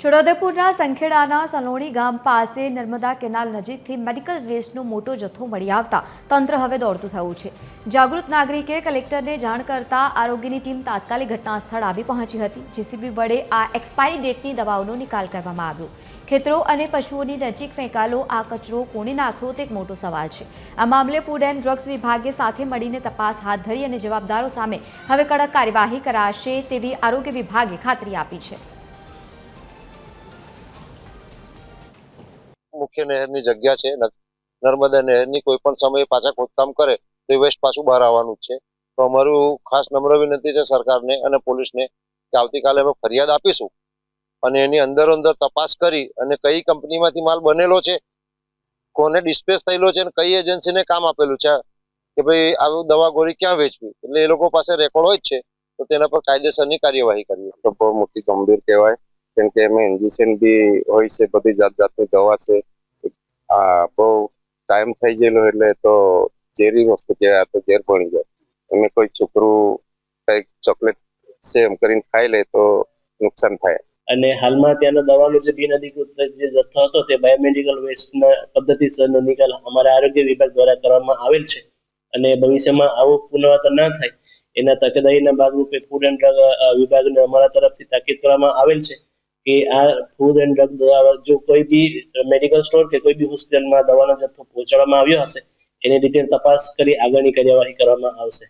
છોટાઉદેપુરના સંખેડાના સલોણી ગામ પાસે નર્મદા કેનાલ નજીકથી મેડિકલ વેસ્ટનો મોટો જથ્થો મળી આવતા તંત્ર હવે દોડતું થયું છે. જાગૃત નાગરિકે કલેક્ટરને જાણ કરતા આરોગ્યની ટીમ તાત્કાલિક ઘટના સ્થળ આવી પહોંચી હતી. જીસીબી વડે આ એક્સપાયરી ડેટની દવાઓનો નિકાલ કરવામાં આવ્યો. ખેતરો અને પશુઓની નજીક ફેંકાયેલો આ કચરો કોણે નાખ્યો તે એક મોટો સવાલ છે. આ મામલે ફૂડ એન્ડ ડ્રગ્સ વિભાગે સાથે મળીને તપાસ હાથ ધરી અને જવાબદારો સામે હવે કડક કાર્યવાહી કરાશે તેવી આરોગ્ય વિભાગે ખાતરી આપી છે. મુખ્ય નહેરની જગ્યા છે, નર્મદા નહેરની કોઈ પણ સમયે પાછા ખોદકામ કરે, તો એ વેસ્ટ પાછું બહાર આવવાનું જ છે. તો અમારું ખાસ નમ્ર વિનંતી છે સરકારને અને પોલીસને કે આવતીકાલે અમે ફરિયાદ આપીશું અને એની અંદર અંદર તપાસ કરી અને કઈ કંપનીમાંથી માલ બનેલો છે, કોને ડિસ્પેચ થયેલો છે અને કઈ એજન્સીને કામ આપેલું છે, કે ભાઈ આવું દવા ગોળી ક્યાં વેચવી? એટલે એ લોકો પાસે રેકોર્ડ હોય જ છે, તો તેના પર કાયદેસરની કાર્યવાહી કરવી તો બહુ મોટી ગંભીર કહેવાય, કેમ કે એમાં ઇન્જેક્શન બી હોય છે, બધી જાત જાતની દવા છે આ બહુ ટાઈમ થઈ ગયેલો એટલે તો ઝેરી વસ્તુ કહેવાય, આ તો ઝેર બની જાય. એમને કોઈ છોકરું કંઈક ચોકલેટ છે એમ કરીને ખાઈ લે તો નુકસાન થાય. અને હાલમાં ત્યાંનો દવાનો જે બિનઅધિકૃત જે જથ્થો હતો તે બાયોમેડિકલ વેસ્ટના પદ્ધતિસરનો નિકાલ અમારા આરોગ્ય વિભાગ દ્વારા કરવામાં આવેલ છે. અને ભવિષ્યમાં આવું પુનરાવર્તન ના થાય, એના તકેદારીના ભાગરૂપે ફૂડ એન્ડ ડ્રગ વિભાગને અમારા તરફથી તાકીદ કરવામાં આવેલ છે. કે આ ફૂડ એન્ડ ડ્રગ દવા જો કોઈ બી મેડિકલ સ્ટોર કે કોઈ બી હોસ્પિટલમાં દવાનો જથ્થો પહોંચાડવામાં આવ્યો હશે, એની ડિટેલ તપાસ કરી આગળની કાર્યવાહી કરવામાં આવશે.